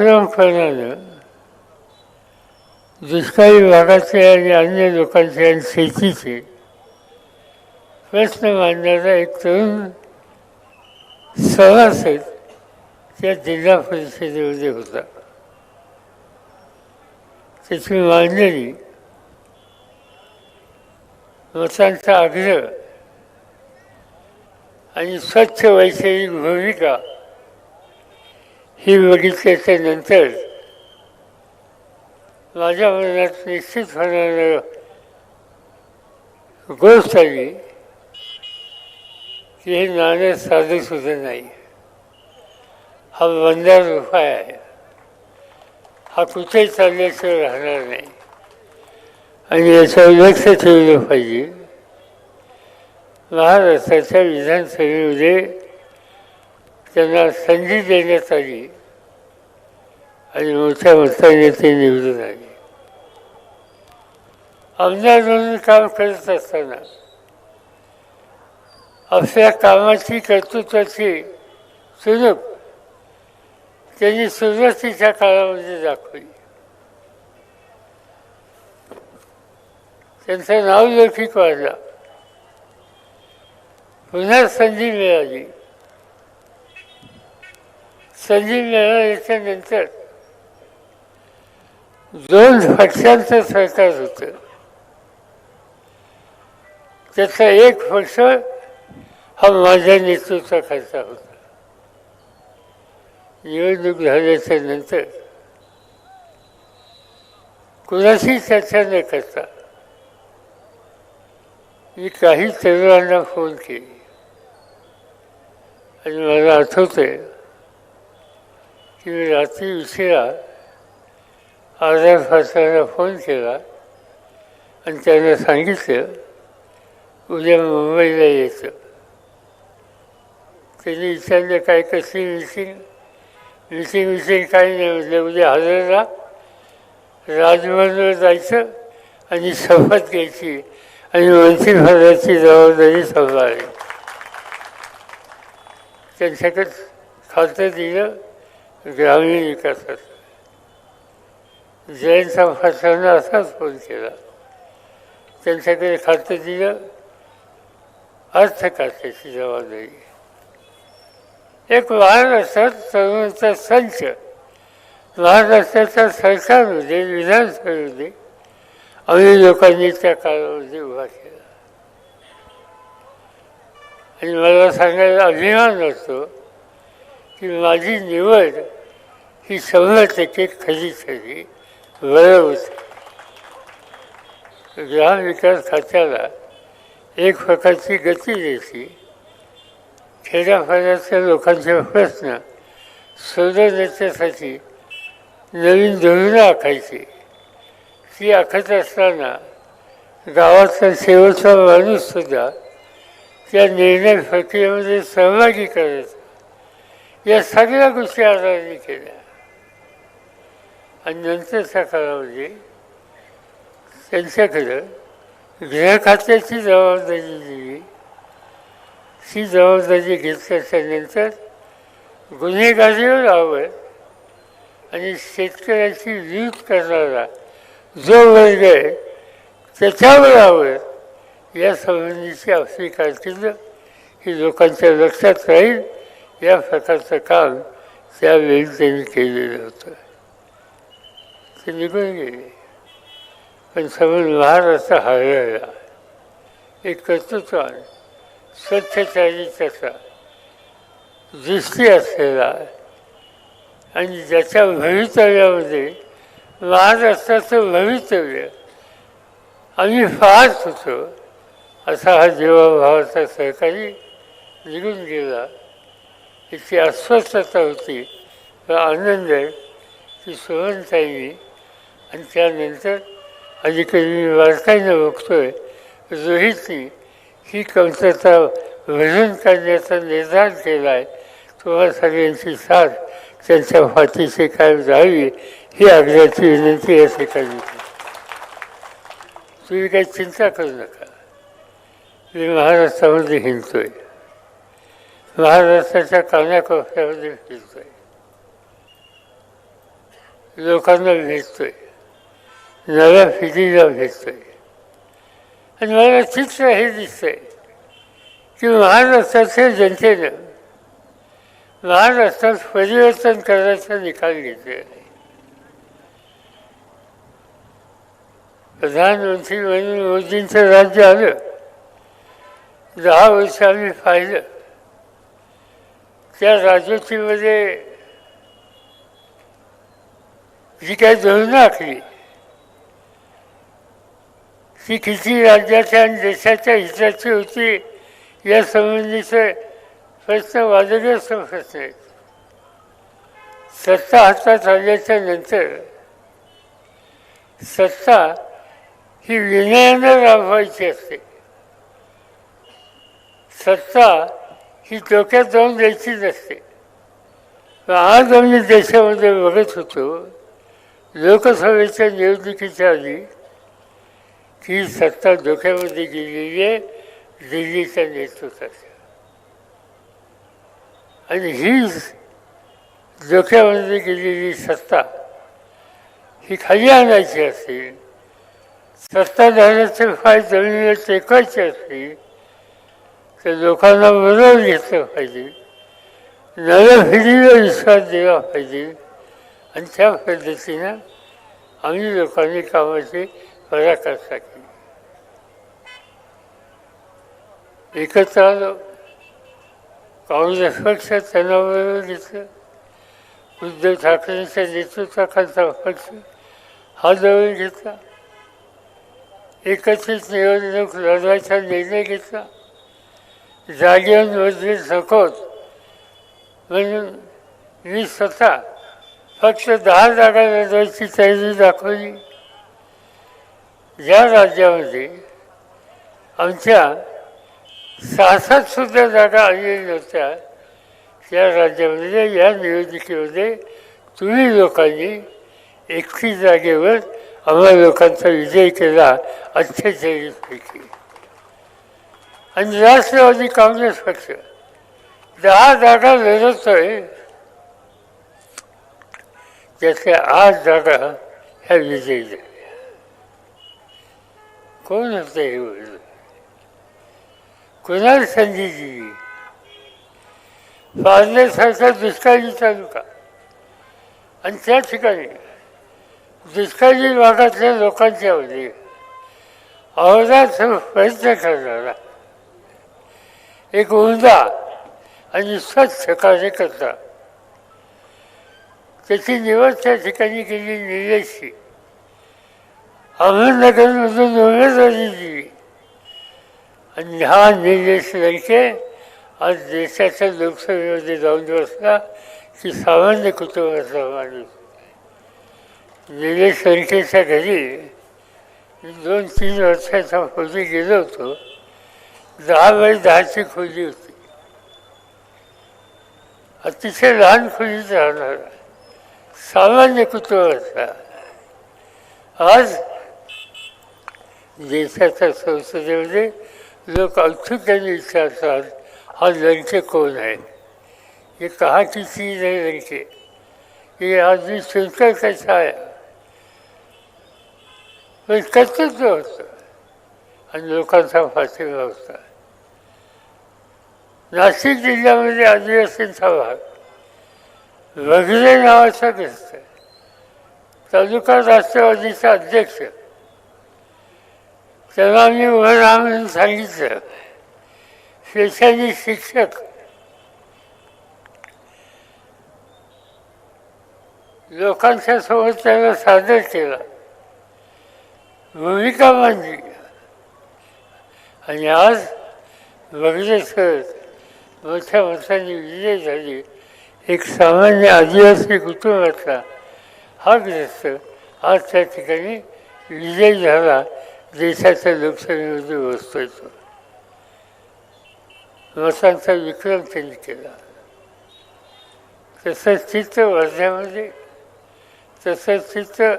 आक्रमकपणानं दुष्काळी भागाचे आणि अन्य लोकांचे आणि शेतीचे प्रश्न मांडणारा एक तरुण सभासद त्या जिल्हा परिषदेमध्ये होता त्याची मांडणी मतांचा आग्रह आणि स्वच्छ वैचारिक भूमिका ही बघितल्याच्या नंतर माझ्या मनात निश्चित होणारं गोष्ट आली की हे नाणं साधं सुद्धा नाही. हा बंदार उपाय आहे. हा कुठेही चालल्याशिवाय राहणार नाही. आणि याच्यावर लक्ष ठेवलं पाहिजे. महाराष्ट्राच्या विधानसभेमध्ये त्यांना संधी देण्यात आली आणि मोठ्या मताने ते निवडून आले. आमदार म्हणून काम करत असताना आपल्या कामाची कर्तृत्वाची चुनूक त्यांनी सुरुवातीच्या काळामध्ये दाखवली. त्यांचं नाव लौकिक वाढला. पुन्हा संधी मिळाली. संजीव मिळाल्याच्या नंतर दोन पक्षांचं सरकार होतं. त्याचा एक पक्ष हा माझ्या नेतृत्वाखालचा होता. निवडणूक झाल्याच्यानंतर कुणाशी चर्चा न करता मी काही तरुणांना फोन केली. आणि मला आठवतंय की मी रात्री उशिरा अर्ध्या फासाला फोन केला आणि त्यांना सांगितलं उद्या मुंबईला यायचं. त्यांनी विचारलं काय कसली मिटिंग मिटिंग विटिंग काही नाही म्हटलं उद्या हजरला राजभवनवर जायचं आणि शपथ घ्यायची आणि मंत्रिमंडळाची जबाबदारी सांभाळली त्यांच्याकडे खातं दिलं. ग्रामीण विकासात जैनचा फासांना असाच फोन केला. त्यांच्याकडे खातं दिलं. अर्थ खात्याची जबाबदारी एक महाराष्ट्रात तरुणाचा संच. महाराष्ट्राच्या सरकारमध्ये विधानसभेमध्ये आम्ही लोकांनी त्या काळामध्ये उभा केला. आणि मला सांगायला अभिमान वाटतो की माझी निवड ही शंभर टक्के खरी ठरली बरं ग्राम ग्रामविकास खात्याला एक प्रकारची गती द्यायची खेड्यापाड्याच्या लोकांचे प्रश्न सोडवण्याच्यासाठी नवीन धोरणं आखायची. ती आखत असताना गावाचा शेवटचा माणूससुद्धा त्या निर्णय प्रक्रियेमध्ये सहभागी करायचा. या सगळ्या गोष्टी आजारी केल्या. आणि नंतरच्या कालावधी त्यांच्याकडं गृह खात्याची जबाबदारी दिली. ती जबाबदारी घेतल्याच्या नंतर गुन्हेगारीवर आवड आणि शेतकऱ्याची वीज करणारा जो वर्ग आहे त्याच्यावर आवड या संबंधीची आपली कारकीर्द ही लोकांच्या लक्षात राहील. या प्रकारचं काम त्यावेळी त्यांनी केलेलं होतं. ते निघून गेले. पण समज महाराष्ट्र हरवला एक कर्तृत्वान स्वच्छचारित्याचा दृष्टी असलेला आणि ज्याच्या भवितव्यामध्ये महाराष्ट्राचं भवितव्य आम्ही पाहत होतो असा हा जीवाभावाचा सहकारी निघून गेला. इतकी अस्वस्थता होती. आनंद आहे की सोहनताईंनी आणि त्यानंतर अलीकडे मी बारकाईनं बघतोय रोहितनी ही कमतरता भरून करण्याचा निर्धार केला आहे. तुम्हाला सगळ्यांची साथ त्यांच्या फाटीशी कायम जावी ही आग्रहाची विनंती या ठिकाणी तुम्ही काही चिंता करू नका. मी महाराष्ट्रामध्ये हिंडतोय. महाराष्ट्राच्या कानाकोपऱ्यामध्ये फिरतोय लोकांना भेटतोय. नव्या पिढीला भेटतोय. आणि मला चित्र हे दिसतंय की महाराष्ट्राच्या जनतेनं महाराष्ट्रात परिवर्तन करायचा निकाल घेतलेला आहे. प्रधानमंत्री म्हणून मोदींचं राज्य आलं. दहा वर्ष आम्ही पाहिलं. त्या राजवटीमध्ये जी काही धोरणं आखली ती किती राज्याच्या आणि देशाच्या हिताची होती या संबंधीचे प्रश्न वादग्रस्त प्रश्न आहेत सत्ता हातात आल्याच्यानंतर सत्ता ही विनयानं राबवायची असते. सत्ता ही डोक्यात जाऊन द्यायचीच असते. आज आम्ही देशामध्ये बघत होतो लोकसभेच्या निवडणुकीच्या आधी ही सत्ता डोक्यामध्ये गेलेली आहे दिल्लीच्या नेतृत्वाच्या आणि ही डोक्यामध्ये गेलेली सत्ता ही खाली आणायची असेल सत्ताधाऱ्याचे फाय जमिनीला टेकायचे असतील तर लोकांना बरोबर घेतलं पाहिजे. नव्या विश्वास दिला पाहिजे. आणि त्या पद्धतीनं आम्ही लोकांनी कामाची पराकाष्ठा केली. एकत्र आलो. काँग्रेस पक्ष त्यांना बरोबर घेतलं उद्धव ठाकरेंच्या नेतृत्वाखालचा पक्ष हा जवळ घेतला. एकत्रित निवडणूक लढवायचा निर्णय घेतला. जागेवर सखोत म्हणून मी स्वतः फक्त दहा जागा लढवायची तयारी दाखवली. या राज्यामध्ये आमच्या सहा सुद्धा जागा आलेल्या नव्हत्या. त्या राज्यामध्ये या निवडणुकीमध्ये तुम्ही लोकांनी एकतीस जागेवर आम्हा लोकांचा विजय केला अठ्ठेचाळीसपैकी. आणि राष्ट्रवादी काँग्रेस पक्ष. दहा जागा लढतोय त्याच्या आठ जागा ह्या विजयी झाल्या कोण होतं हे बोललं कुणाल संधी दिली पारनेसारखा दुष्काळी तालुका. आणि त्या ठिकाणी दुष्काळी भागातल्या लोकांच्या मध्ये प्रयत्न करणारा एक उंदा आणि स्वच्छ कार्यकर्ता त्याची निवड त्या ठिकाणी केली निर्देशी अहमदनगरमधून उमेदवारी दिली आणि हा निर्देश लंके म्हणजे आज देशाच्या लोकसभेमध्ये जाऊन बसला की सामान्य कुटुंबाचा माणूस. निलेश लंकेच्या घरी मी दोन तीन वर्षाच्या पूर्वी गेलो होतो. दहा बाय दहाची खोली होती. अतिशय लहान खोलीत राहणार सामान्य कुटुंबाचा आज देशाच्या संसदेमध्ये म्हणजे लोक औत्सुक्याने विचारतात हा लंके कोण आहे? हे कहा की चीज़ है लंके ये आदमी सुनकर कसा आहे? पण कर्तव्य होतं? आणि लोकांचा पाठिंबा होता. नाशिक जिल्ह्यामध्ये आदिवासींचा भाग वगैरे नावाचा ग्रस्त तालुका राष्ट्रवादीचा अध्यक्ष. त्यांना मी उभं राहा म्हणून सांगितलं. शैक्षणिक शिक्षक. लोकांच्या सोबत त्याला सादर केला. भूमिका मांडली. आणि आज वगैरे बघितलं मोठ्या वर्षांनी विजय झाली. एक सामान्य आदिवासी कुटुंबातला हा ग्रस्त आज त्या ठिकाणी विजय झाला देशाच्या लोकसभेमध्ये बसतोय तो मतांचा विक्रम त्यांनी केला. तसंच चित्र वर्ध्यामध्ये तसंच चित्र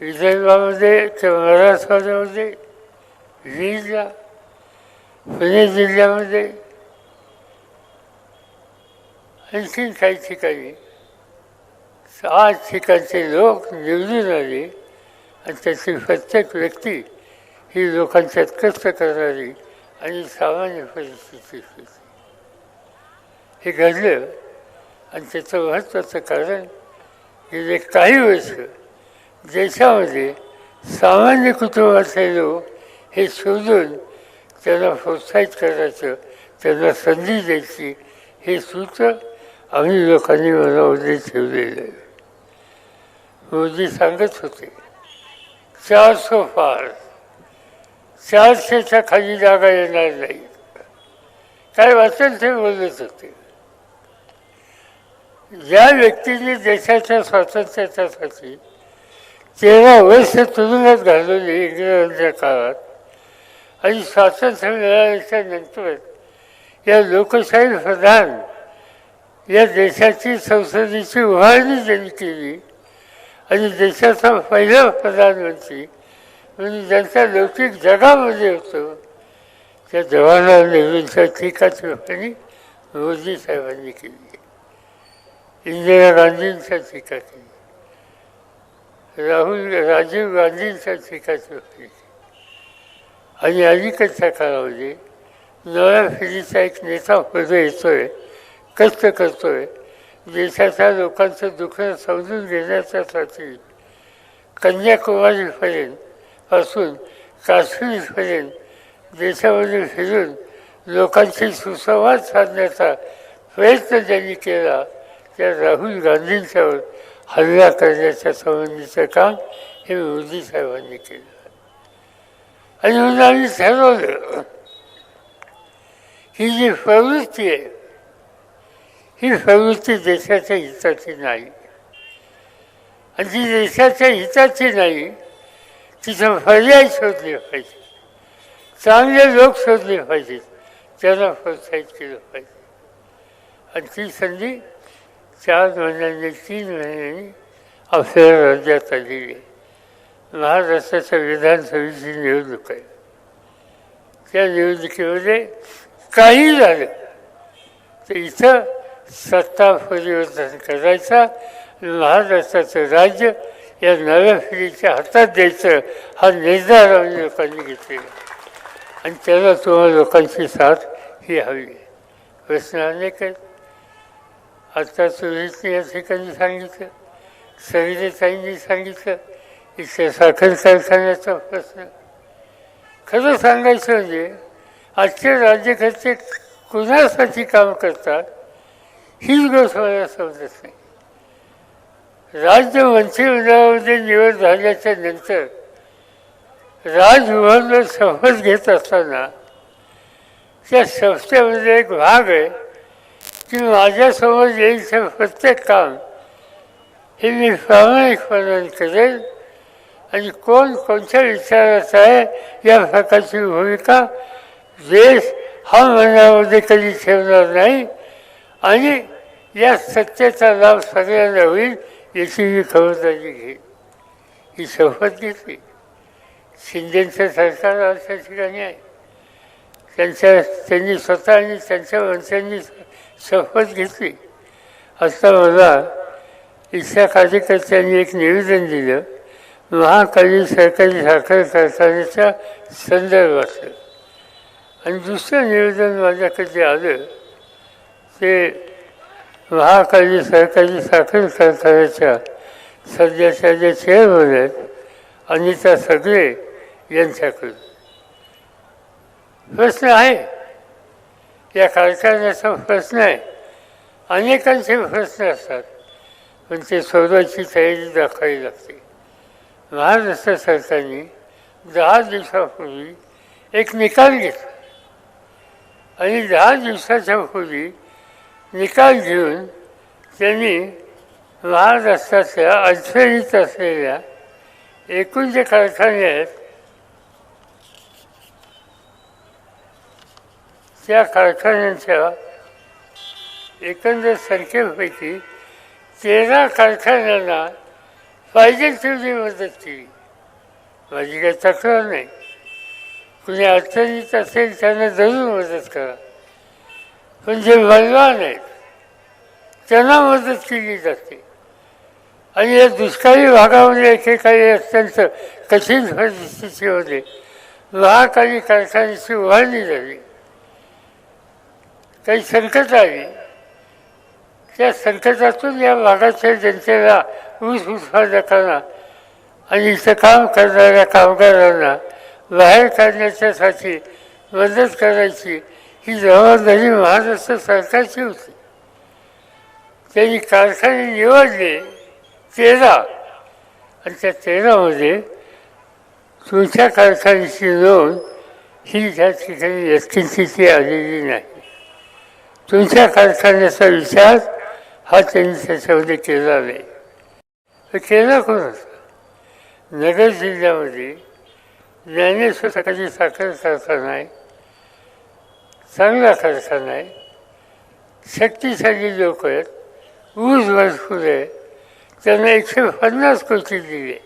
विदर्भामध्ये तर मराठवाड्यामध्ये बीडला पुणे जिल्ह्यामध्ये आणखी काही ठिकाणी सहा ठिकाणचे लोक निवडून आले आणि त्याची प्रत्येक व्यक्ती ही लोकांच्यात कष्ट करणारी आणि सामान्य परिस्थिती होती. हे घडलं आणि त्याचं महत्त्वाचं कारण गेले काही वर्ष देशामध्ये सामान्य कुटुंबातले लोक हे शोधून त्यांना प्रोत्साहित करायचं त्यांना संधी द्यायची हे सूत्र आम्ही लोकांनी मनामध्ये ठेवलेलं आहे. मोदी सांगत होते चारशे फार चारशेच्या खाली जागा येणार नाही. काय वाचेल ते बोलत होते. ज्या व्यक्तीने देशाच्या स्वातंत्र्यासाठी तेरा वर्ष तुरुंगात घालवली इंग्रजांच्या काळात आणि स्वातंत्र्य मिळाल्याच्या नंतर या लोकशाही प्रधान या देशाची संसदेची उभारणी त्यांनी केली आणि देशाचा पहिला प्रधानमंत्री म्हणजे ज्यांचा लौकिक जगामध्ये होतो त्या जवाहरलाल नेहरूंच्या टीकाची मोदी साहेबांनी केली. इंदिरा गांधींच्या टीका केली राहुल राजीव गांधींच्या टीकाची आणि अलीकडच्या काळामध्ये नव्या पिढीचा एक नेता पुढे येतोय कष्ट करतोय. देशाच्या लोकांचं दुःख समजून घेण्याच्यासाठी कन्याकुमारीपर्यंत असून काश्मीरपर्यंत देशामध्ये फिरून लोकांशी सुसंवाद साधण्याचा प्रयत्न ज्यांनी केला त्या राहुल गांधींच्यावर हल्ला करण्याच्या संबंधीचं काम हे मोदी साहेबांनी केलं. आणि म्हणून आम्ही ठरवलं ही जी प्रवृत्ती आहे ही प्रवृत्ती देशाच्या हिताची नाही. आणि जी देशाच्या हिताची नाही तिथं पर्याय शोधले पाहिजे. चांगले लोक शोधले पाहिजेत त्यांना प्रोत्साहित केलं पाहिजे. आणि ती संधी चार महिन्यांनी तीन महिन्यांनी आपल्याला राज्यात आलेली आहे. महाराष्ट्राच्या विधानसभेची निवडणूक आहे. त्या निवडणुकीमध्ये काही झालं तर इथं सत्ता परिवर्तन करायचा महाराष्ट्राचं राज्य या नव्या पिढीच्या हातात द्यायचं हा निर्धार आम्ही लोकांनी घेतलेला आणि त्याला तुम्हाला लोकांची साथ ही हवी आहे. प्रश्न अनेक आहेत. आता सुरेशने या ठिकाणी सांगितलं सविताईंनी सांगितलं इथे साखर कारखान्याचा प्रश्न. खरं सांगायचं म्हणजे आजचे राज्यकर्ते कुणासाठी काम करतात हीच गोष्ट मला समजत नाही. राज्य मंत्रिमंडळामध्ये निवड झाल्याच्यानंतर राजभवनवर शपथ घेत असताना त्या संस्थेमध्ये एक भाग आहे की माझ्यासमोर येईल ते प्रत्येक काम हे मी प्रामाणिकपणाने करेल आणि कोण कोणत्या विचाराचा आहे या प्रकारची भूमिका देश हा मनामध्ये कधी ठेवणार नाही. आणि या सत्तेचा लाभ सगळ्यांना होईल याची मी खबरदारी घेईन. ही शपथ घेतली. शिंदेचं सरकार अशा ठिकाणी आहे. त्यांच्या त्यांनी स्वतः आणि त्यांच्या मंत्र्यांनी शपथ घेतली. असं मला इथल्या कार्यकर्त्यांनी एक निवेदन दिलं. महाकाली सरकारी साखर कारखान्याच्या संदर्भात आणि दुसरं निवेदन माझ्याकडे आलं ते महाकाली सरकारी साखर कारखान्याच्या सध्याच्या जे चेअरमन आहेत अनिता सगळे यांच्याकडून. प्रश्न आहे. या कारखान्याचा प्रश्न आहे. अनेकांचे प्रश्न असतात. पण ते सोडवायची तयारी दाखवावी लागते. महाराष्ट्र सरकारने दहा दिवसापूर्वी एक निकाल घेतला. आणि दहा दिवसाच्या पूर्वी निकाल घेऊन त्यांनी महाराष्ट्रातल्या अडचणीत असलेल्या एकूण जे कारखाने आहेत. त्या कारखान्यांच्या एकंदर संख्येपैकी तेरा कारखान्यांना पाहिजे तेवढी मदत केली. माझी काही तक्रार नाही. कुणी अडचणीत असेल त्यांना जरूर मदत करा. पण जे बलवान आहेत त्यांना मदत केली जाते. आणि या दुष्काळी भागामध्ये एकेकाळी अत्यंत कठीण परिस्थितीमध्ये होते महाकाली कारखान्याची उभारणी झाली. काही संकट आली. त्या संकटातून या भागाच्या जनतेला ऊस उत्पादकांना आणि इथं काम करणाऱ्या कामगारांना बाहेर काढण्याच्यासाठी मदत करायची ही जबाबदारी महाराष्ट्र सरकारची होती. त्यांनी कारखाने निवडले तेरा आणि त्या तेरामध्ये तुमच्या कारखान्याची नोंद ही त्या ठिकाणी व्यक्तिस्थिती आलेली नाही. तुमच्या कारखान्याचा विचार हा त्यांनी त्याच्यामध्ये केला नाही. तर केला कोणाचा नगर जिल्ह्यामध्ये ज्ञानेश्वर सकाळची साखर कारखाना आहे चांगला कारखाना आहे शक्तिशाली लोक आहेत ऊस भरपूर आहे त्यांना एकशे पन्नास कोटी दिले.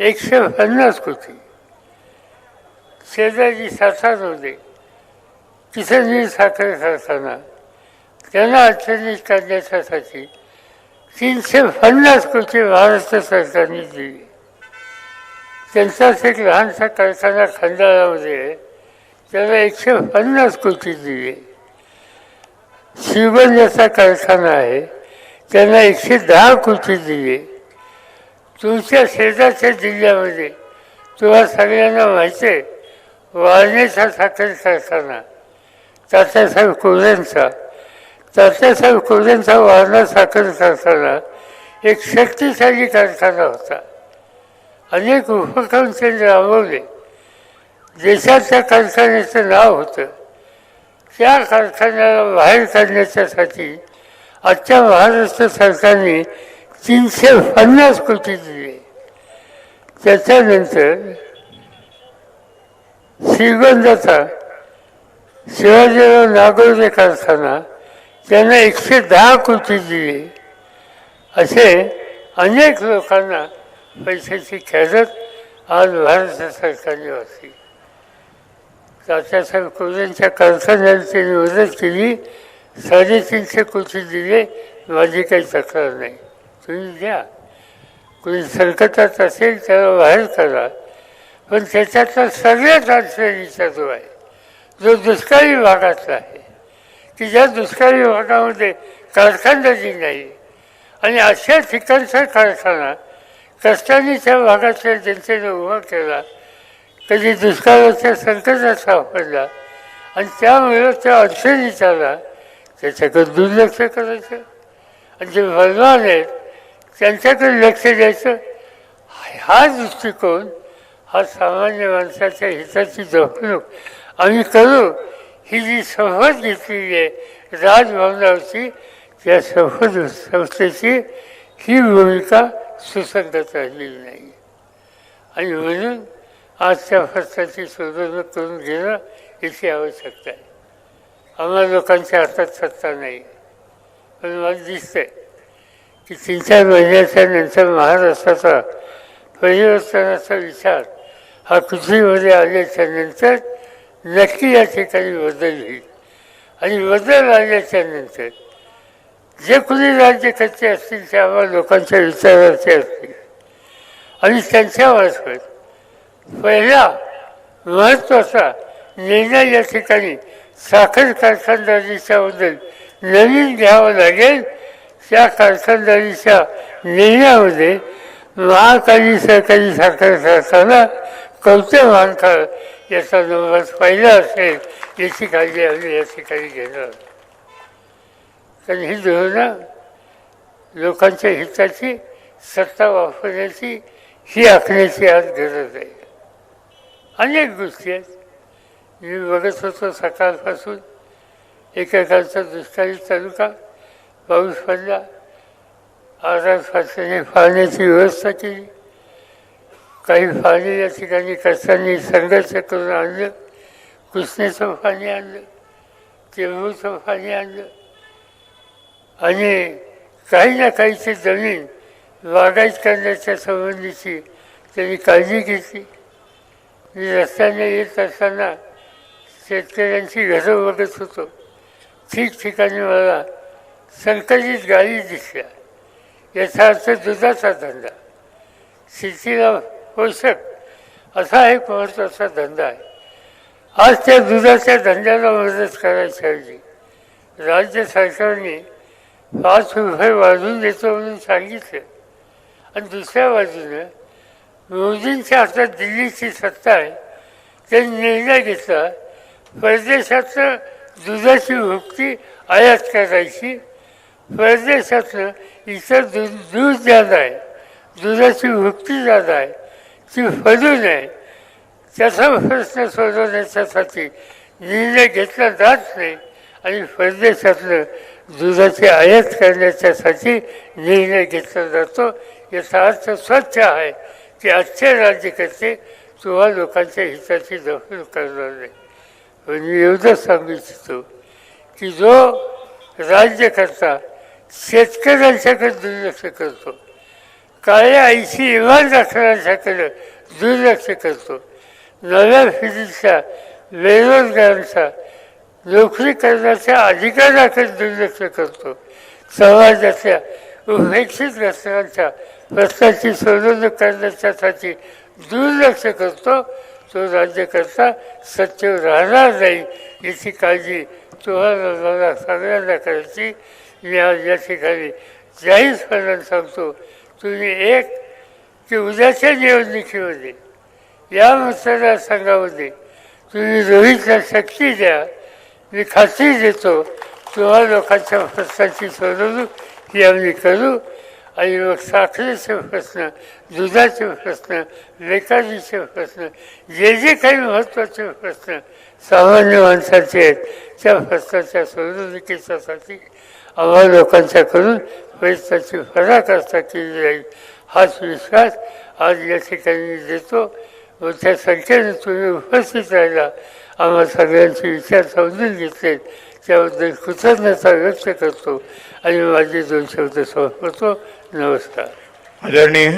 एकशे पन्नास कोटी. शेजारी होते किसनजी साखर कारखाना त्यांना अडचणीत काढण्यासाठी तीनशे पन्नास कोटी महाराष्ट्र सरकारने दिली. त्यांचाच एक लहानसा कारखाना खंडाळामध्ये आहे त्याला एकशे पन्नास कोटी दिले. श्रीगंजाचा कारखाना आहे त्यांना एकशे दहा कोटी दिले. तुमच्या शेजारच्या जिल्ह्यामध्ये तुम्हा सगळ्यांना माहिती आहे वारणेचा साखर कारखाना तात्यासाहेब कोल्यांचा तात्यासाहेब कोल्यांचा वारणा साखर कारखाना एक शक्तिशाली कारखाना होता. अनेक उपक्रम त्यांनी राबवले. देशाच्या कारखान्याचं नाव होतं. त्या कारखान्याला बाहेर काढण्याच्यासाठी आजच्या महाराष्ट्र सरकारने तीनशे पन्नास कोटी दिले. त्याच्यानंतर श्रीगंधाचा शिवाजीराव नागोदे कारखाना त्यांना एकशे दहा कोटी दिले. असे अनेक लोकांना पैशाची खेळत आज भारत सरकारने वाचली. तात्यासाहेब कोल्यांच्या कारखान्यांची त्यांनी मदत केली. साडेतीनशे कोटी दिले. माझी काही तक्रार नाही. तुम्ही द्या. कोणी संकटात असेल त्याला बाहेर करा. पण त्याच्यातला सगळ्यात अडचणीचा जो आहे जो दुष्काळी भागातला आहे की ज्या दुष्काळी भागामध्ये कारखानदारी नाही. आणि अशा ठिकाणचा कारखाना कष्टाने त्या भागातल्या जनतेने उभा केला कधी दुष्काळाच्या संकटात सापडला आणि त्यामुळे त्या अडचणीत आला त्याच्याकडे दुर्लक्ष करायचं? आणि जे बलवान आहेत त्यांच्याकडे लक्ष द्यायचं? हा दृष्टिकोन हा सामान्य माणसाच्या हिताची जपणूक आम्ही करू. ही जी सहज घेतलेली आहे राजभवनावरची त्या सहज संस्थेची ही भूमिका सुसंगत राहिलेली नाही. आणि म्हणून आजच्या फरसाची सुधारणा करून घेणं याची आवश्यकता आहे. आम्हाला लोकांच्या हातात सत्ता नाही. पण मला दिसतंय की तीन चार महिन्याच्या नंतर महाराष्ट्राचा परिवर्तनाचा विचार हा पृथ्वीमध्ये आल्याच्यानंतर नक्की या ठिकाणी बदल होईल. आणि बदल आल्याच्यानंतर जे कुणी राज्यकर्ते असतील ते आम्हाला लोकांच्या विचाराचे असतील. आणि त्यांच्यामार्फत पहिला महत्त्वाचा निर्णय या ठिकाणी साखर कारखानदारीच्याबद्दल नवीन घ्यावं लागेल. त्या कारखानदारीच्या निर्णयामध्ये महाकाली सहकारी साखर कारखाना कवटे मानकर याचा नंबर पहिला असेल याची काळजी आम्ही या ठिकाणी घेणार कारण ही धोरणं लोकांच्या हिताची सत्ता वापरण्याची ही आखण्याची आज गरज आहे. अनेक गोष्टी आहेत. मी बघत होतो सकाळपासून. एकेकांचा दुष्काळी तालुका पाऊस पडला. आजार फारसाने फाळण्याची व्यवस्था केली. काही पाणी या ठिकाणी कष्टांनी संघर्ष करून आणलं? कृष्णेचं पाणी आणलं तेंबूचं पाणी आणलं. आणि काही ना काहीची जमीन बागायत करण्याच्या संबंधीची त्यांनी काळजी घेतली. मी रस्त्याने येत असताना शेतकऱ्यांची घरं बघत होतो. ठिकठिकाणी मला संकलित गाडी दिसल्या. याचा अर्थ दुधाचा धंदा. शेतीला पोषक असा एक महत्त्वाचा धंदा आहे. आज त्या दुधाच्या धंद्याला मदत करायची ऐवजी राज्य सरकारने पाच रुपये वाढवून देतो म्हणून सांगितलं. आणि दुसऱ्या बाजूनं मोदींच्या हातात दिल्लीची सत्ता आहे. त्यांनी निर्णय घेतला परदेशातलं दुधाची भुकटी आयात करायची. परदेशातलं इतर दूध दूध ज्यादा आहे. दुधाची भुकटी ज्यादा आहे. ती फलू नये. त्याचा प्रश्न सोडवण्याच्यासाठी निर्णय घेतला जात नाही आणि परदेशातलं दुधाची आयात करण्याच्यासाठी निर्णय घेतला जातो. याचा अर्थ स्वच्छ आहे की आजचे राज्यकर्ते तुम्हा लोकांच्या हिताची दखल करणार नाही. पण मी एवढंच सांगू इच्छितो की जो राज्यकर्ता शेतकऱ्यांच्याकडे दुर्लक्ष करतो काळ्या आईशी इमान दाखवण्याच्याकडे दुर्लक्ष करतो. नव्या फिरीचा बेरोजगारांचा नोकरी करण्याच्या अधिकाराकडे दुर्लक्ष करतो. समाजाच्या उपेक्षित रचनांच्या प्रश्नाची सोडवणूक करण्याच्यासाठी दुर्लक्ष करतो. तो राज्यकर्ता सत्य राहणार नाही याची काळजी तुम्हाला मला सगळ्यांना करायची. मी आज या ठिकाणी जाहीरपणाने सांगतो. तुम्ही एक की उद्याच्या निवडणुकीमध्ये या मतदारसंघामध्ये तुम्ही रोहितला शक्ती द्या मी खात्री देतो तुम्हा लोकांच्या प्रश्नाची सोडवणूक ही आम्ही करू. आणि मग साखरेचे प्रश्न दुधाचे प्रश्न बेकारीचे प्रश्न जे जे काही महत्त्वाचे प्रश्न सामान्य माणसाचे आहेत त्या प्रश्नाच्या सोडवणुकीच्यासाठी आम्हा लोकांच्याकडून फरक पराकाष्ठा केली जाईल हाच विश्वास आज या ठिकाणी देतो. मोठ्या संख्येने तुम्ही उपस्थित राहिला. आम्हा सगळ्यांचे विचार समजून घेतले. त्याबद्दल कृतज्ञता व्यक्त करतो. आणि माझे दोन शब्द संपवतो. नमस्कार. आदरणीय